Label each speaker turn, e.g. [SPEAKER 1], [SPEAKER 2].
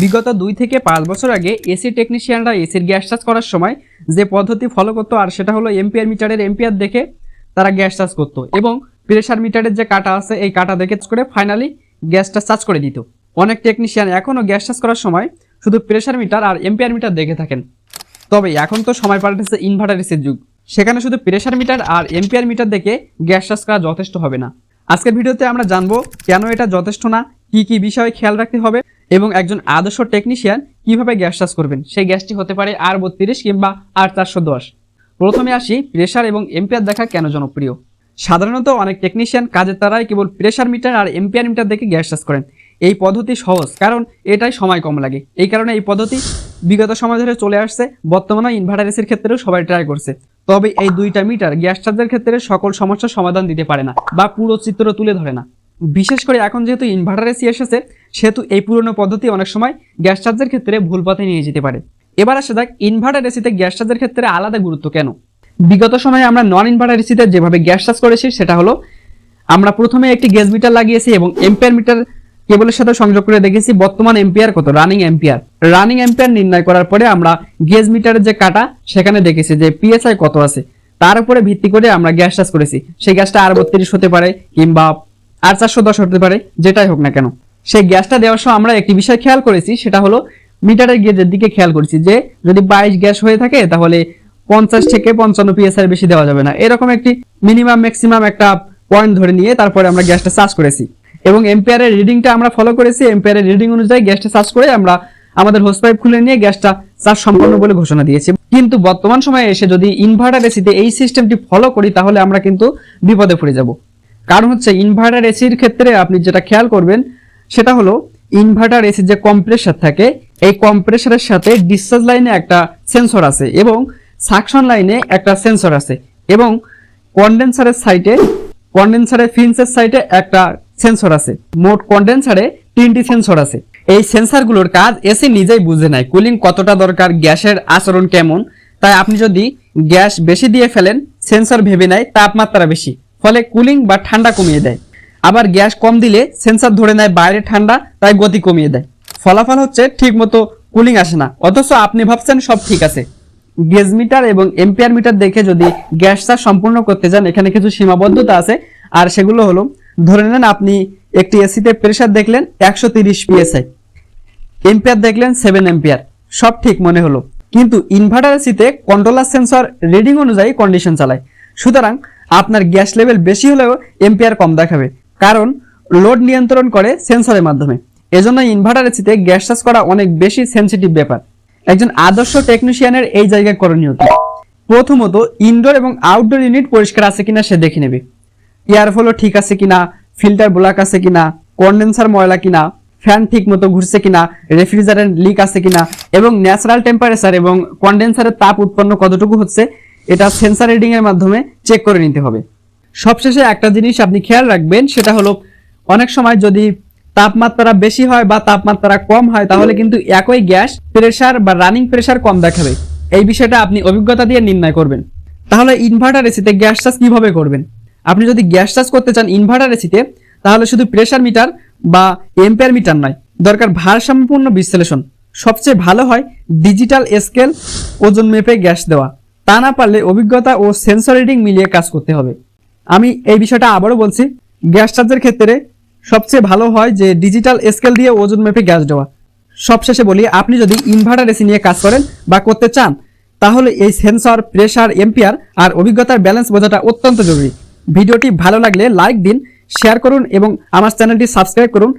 [SPEAKER 1] বিগত দুই থেকে পাঁচ বছর আগে এসি টেকনিশিয়ানরা এসির গ্যাস চার্জ করার সময় যে পদ্ধতি ফলো করতো, আর সেটা হলো এম্পিয়ার মিটারের এম্পিয়ার দেখে তারা গ্যাস চার্জ করতো এবং প্রেশার মিটারের যে কাটা আছে, এই কাটা দেখে করে ফাইনালি গ্যাসটা চার্জ করে দিত। অনেক টেকনিশিয়ান এখনও গ্যাস চার্জ করার সময় শুধু প্রেশার মিটার আর এম্পিয়ার মিটার দেখে থাকেন। তবে এখন তো সময় পাল্টেছে ইনভার্টার এসির যুগ। সেখানে শুধু প্রেশার মিটার আর এম্পিয়ার মিটার দেখে গ্যাস চার্জ করা যথেষ্ট হবে না। আজকের ভিডিওতে আমরা জানব কেন এটা যথেষ্ট না, কি কি বিষয়ে খেয়াল রাখতে হবে, এবং একজন আদর্শ টেকনিশিয়ান কীভাবে গ্যাস চার্জ করবেন। সেই গ্যাসটি হতে পারে আর বত্রিশ কিংবা আর চারশো দশ। প্রথমে আসি প্রেশার এবং এম্পিয়ার দেখা কেন জনপ্রিয়। সাধারণত অনেক টেকনিশিয়ান কাজের তারাই কেবল প্রেশার মিটার আর এম্পিয়ার মিটার দেখে গ্যাস চাষ করেন। এই পদ্ধতি সহজ, কারণ এটাই সময় কম লাগে। এই কারণে এই পদ্ধতি বিগত সময় ধরে চলে আসছে বর্তমানে ইনভার্টার এসির ক্ষেত্রেও সবাই ট্রাই করছে। তবে এই দুইটা মিটার গ্যাস চার্জের ক্ষেত্রে সকল সমস্যার সমাধান দিতে পারে না বা পুরো চিত্র তুলে ধরে না। বিশেষ করে এখন যেহেতু ইনভার্টার এসি এসেছে, সেহেতু এই পুরনো পদ্ধতি অনেক সময় গ্যাস চার্জের ক্ষেত্রে ভুল পথে নিয়ে যেতে পারে। এবার আসে যাক ইনভার্টার এসিতে গ্যাস চার্জের ক্ষেত্রে আলাদা গুরুত্ব কেন? বিগত সময়ে আমরা নন ইনভার্টার এসিতে যেভাবে গ্যাস চার্জ করেছি, সেটা হলো আমরা প্রথমে একটি গ্যাস মিটার লাগিয়েছি এবং এম্পেয়ার মিটার কেবলের সাথে সংযোগ করে দেখেছি বর্তমান এম্পিয়ার কত? Running ampere. রানিং এম্পিয়ার নির্ণয় করার পরে আমরা গ্যাস মিটারের যে কাটা, সেখানে দেখেছি যে পিএসআই কত আছে। তার উপরে ভিত্তি করে আমরা গ্যাস চার্জ করেছি। সেই গ্যাসটা আর বত্রিশ হতে পারে কিংবা আর চারশো দশ হতে পারে, যেটাই হোক না কেন। সেই গ্যাসটা দেওয়ার সময় আমরা একটি বিষয় খেয়াল করেছি, সেটা হলো মিটারের গেজের দিকে খেয়াল করেছি যে যদি বাইশ গ্যাস হয়ে থাকে, তাহলে পঞ্চাশ থেকে পঞ্চান্ন পিএসআই বেশি দেওয়া যাবে না। এরকম একটি মিনিমাম ম্যাক্সিমাম একটা পয়েন্ট ধরে নিয়ে তারপরে আমরা গ্যাসটা চার্জ করেছি। এবং এম্পিয়ারের রিডিংটা আমরা ফলো করেছি। এম্পিয়ারের রিডিং অনুযায়ী গ্যাসটা চার্জ করে আমরা আমাদের হোস পাইপ খুলে নিয়ে গ্যাসটা চার্জ সম্পন্ন বলে ঘোষণা দিয়েছি। কিন্তু বর্তমান সময়ে এসে যদি ইনভার্টার এসিতে এই সিস্টেমটি ফলো করি, তাহলে আমরা কিন্তু বিপদে পড়ে যাব। কারণ হচ্ছে ইনভার্টার এসির ক্ষেত্রে আপনি যেটা খেয়াল করবেন, সেটা হলো ইনভার্টার এসির যে কম্প্রেসার থাকে, এই কম্প্রেসারের সাথে ডিসচার্জ লাইনে একটা সেন্সর আছে এবং সাকশন লাইনে একটা সেন্সর আছে এবং কন্ডেন্সারের সাইটে কন্ডেন্সারের ফিন্সের সাইটে একটা সেন্সর আছে। মোট কন্ডেন্সারে তিনটি সেন্সর আছে। এই সেন্সরগুলোর কাজ এসি নিজেই বুঝে নেয় কুলিং কতটা দরকার, গ্যাসের আচরণ কেমন। তাই আপনি যদি গ্যাস বেশি দিয়ে ফেলেন সেন্সর ভেবে নেয় তাপমাত্রা বেশি, ফলে কুলিং বা ঠান্ডা কমিয়ে দেয়। আবার গ্যাস কম দিলে সেন্সর ধরে নেয় বাইরে ঠান্ডা, তাই গতি কমিয়ে দেয়। ফলাফল হচ্ছে ঠিক মতো কুলিং আসে না, অথচ আপনি ভাবছেন সব ঠিক আছে। গেজ মিটার এবং এম্পিয়ার মিটার দেখে যদি গ্যাস সম্পূর্ণ করতে যান এখানে কিছু সীমাবদ্ধতা আছে, আর সেগুলো হলো ধরে নেন আপনি একটি এসিতে প্রেসার দেখলেন একশো তিরিশ পিএসআই এম্পিয়ার দেখলেন সেভেন এম্পিয়ার সব ঠিক মনে হলো। কিন্তু ইনভার্টার এসিতে কন্ট্রোলার সেন্সর রিডিং অনুযায়ী কন্ডিশন চালায়। সুতরাং আপনার গ্যাস লেভেল বেশি হলেও এম্পিয়ার কম দেখাবে, কারণ লোড নিয়ন্ত্রণ করে সেন্সরের মাধ্যমে। এজন্য ইনভার্টার এসিতে গ্যাস চার্জ করা অনেক বেশি সেন্সিটিভ ব্যাপার। একজন আদর্শ টেকনিশিয়ানের এই জায়গায় করণীয় প্রথমত ইনডোর এবং আউটডোর ইউনিট পরিষ্কার আছে কিনা সে দেখে নেবে। এয়ার ফ্লো ঠিক আছে কিনা, ফিল্টার ব্লক আছে কিনা কন্ডেন্সার ময়লা কিনা ফ্যান ঠিক মতো ঘুরছে কিনা রেফ্রিজারেন্ট লিক আছে কিনা, এবং ন্যাচারাল টেম্পারেচার এবং কন্ডেন্সারের তাপ উৎপন্ন কতটুকু হচ্ছে, এটা সেন্সার রিডিং এর মাধ্যমে চেক করে নিতে হবে। সবশেষে একটা জিনিস আপনি খেয়াল রাখবেন, সেটা হলো অনেক সময় যদি তাপমাত্রা বেশি হয় বা তাপমাত্রা কম হয়, তাহলে কিন্তু একই গ্যাস প্রেসার বা রানিং প্রেসার কম দেখাবে। এই বিষয়টা আপনি অভিজ্ঞতা দিয়ে নির্ণয় করবেন। তাহলে ইনভার্টার এসিতে গ্যাস চার্জ কীভাবে করবেন? আপনি যদি গ্যাস চার্জ করতে চান ইনভার্টার এসিতে তাহলে শুধু প্রেশার মিটার বা এম্পিয়ার মিটার নয়, দরকার ভারসাম্যপূর্ণ বিশ্লেষণ। সবচেয়ে ভালো হয় ডিজিটাল স্কেল ওজন মেপে গ্যাস দেওয়া। তা না পারলে অভিজ্ঞতা ও সেন্সর রিডিং মিলিয়ে কাজ করতে হবে। আমি এই বিষয়টা আবারও বলছি, গ্যাস চার্জের ক্ষেত্রে সবচেয়ে ভালো হয় যে ডিজিটাল স্কেল দিয়ে ওজন মেপে গ্যাস দেওয়া। সবশেষে বলি, আপনি যদি ইনভার্টার এসি নিয়ে কাজ করেন বা করতে চান, তাহলে এই সেন্সর প্রেশার এম্পিয়ার আর অভিজ্ঞতার ব্যালেন্স বোঝাটা অত্যন্ত জরুরি। ভিডিওটি ভালো লাগলে লাইক দিন শেয়ার করুন এবং আমার চ্যানেলটি সাবস্ক্রাইব করুন।